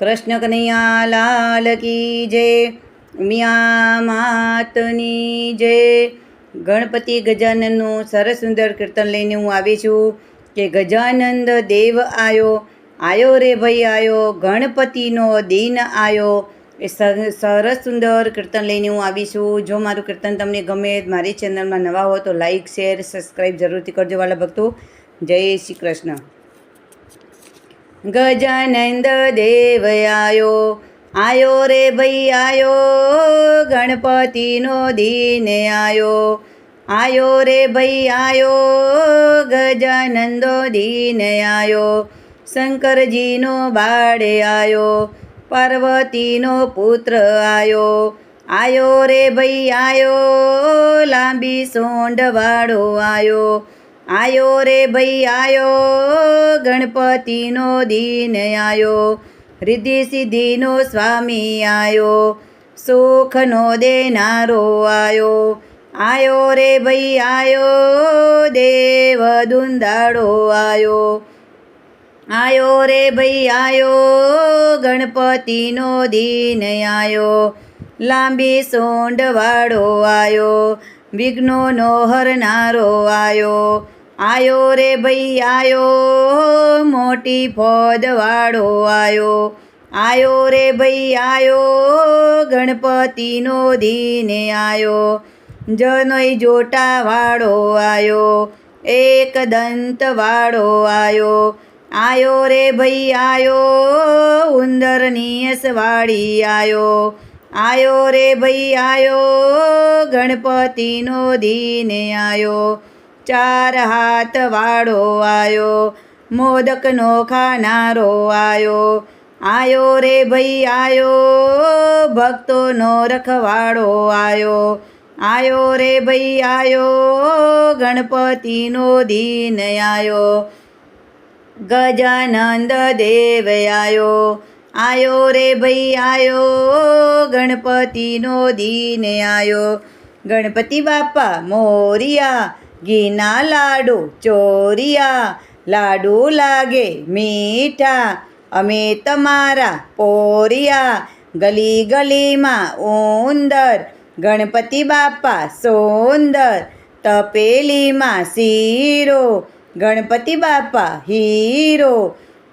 કૃષ્ણ કનૈયા લાલ કી જય મિયા માતની જય. ગણપતિ ગજાનંદનું સરસ સુંદર કીર્તન લઈને હું આવી છું કે ગજાનંદ દેવ આયો આયો રે ભાઈ આયો, ગણપતિનો દિન આયો. એ સરસ સુંદર કીર્તન લઈને હું આવી છું. જો મારું કીર્તન તમને ગમે મારી ચેનલમાં નવા હો તો લાઇક શેર, સબસ્ક્રાઈબ જરૂરથી કરજો વાલા ભક્તો. જય શ્રી કૃષ્ણ. ગજાનંદ દેવ આયો આયો રે ભાઈ આયો ગણપતિનો દીન આયો. આયો રે ભાઈ આયો ગજાનંદો દીન આયો. શંકરજીનો બાળે આયો, પાર્વતીનો પુત્ર આયો. આયો રે ભાઈ આયો લાંબી સોંડવાળો આયો. આયો રે ભાઈ આયો, ગણપતિનો દિન આયો રિદ્ધિ સિદ્ધિનો સ્વામી આયો, સુખનો દેનારો આયો. આયો રે ભાઈ આયો દેવ દુંદાળો આયો. આયો રે ભાઈ આયો, ગણપતિનો દિન આયો. લાંબી સોંડવાળો આયો, વિઘ્નોનો હરનારો આયો. આયો રે ભાઈ, આયો મોટી ફોજવાળો આયો. આયો રે ભાઈ, આયો ગણપતિનો દીને આયો. જનોય જોટાવાળો આયો, એક દંતવાળો આયો. આયો રે ભાઈ, આયો ઉંદરની સવાળી આયો. આયો રે ભાઈ, આયો ગણપતિનો દીને આયો. ચાર હાથ વાળો આયો, મોદકનો ખાનારો આયો. આયો રે ભાઈ, આયો, ભક્તોનો રખવાળો આયો. આયો રે ભાઈ, આયો, ગણપતિનો દીન આયો. ગજાનંદ દેવ આયો. આયો રે ભાઈ, આયો, ગણપતિનો દીન આયો. ગણપતિ બાપા મોરિયા ઘીના લાડુ ચોરિયા લાડુ લાગે મીઠા અમે તમારા પોરિયા ગલી ગલીમાં ઉંદર ગણપતિ બાપા સુંદર તપેલીમાં શીરો ગણપતિ બાપા હીરો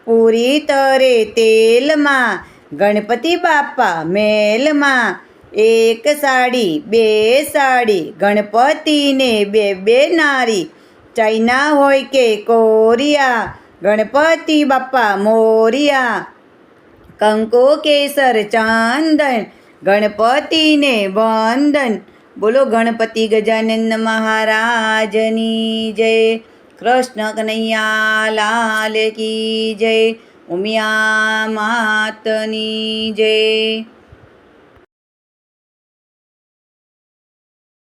પૂરી તરે તેલમાં ગણપતિ બાપા મેલમાં એક સાડી, બે સાડી, ગણપતિને બે બે નારી. ચાઇના હોય કે કોરિયા, ગણપતિ બાપા મોરિયા. કંકો, કેસર, ચાંદન, ગણપતિને વંદન. બોલો ગણપતિ ગજાનંદ મહારાજની જય. કૃષ્ણ કનૈયા લાલ કી જય. ઉમિયા માતની જય.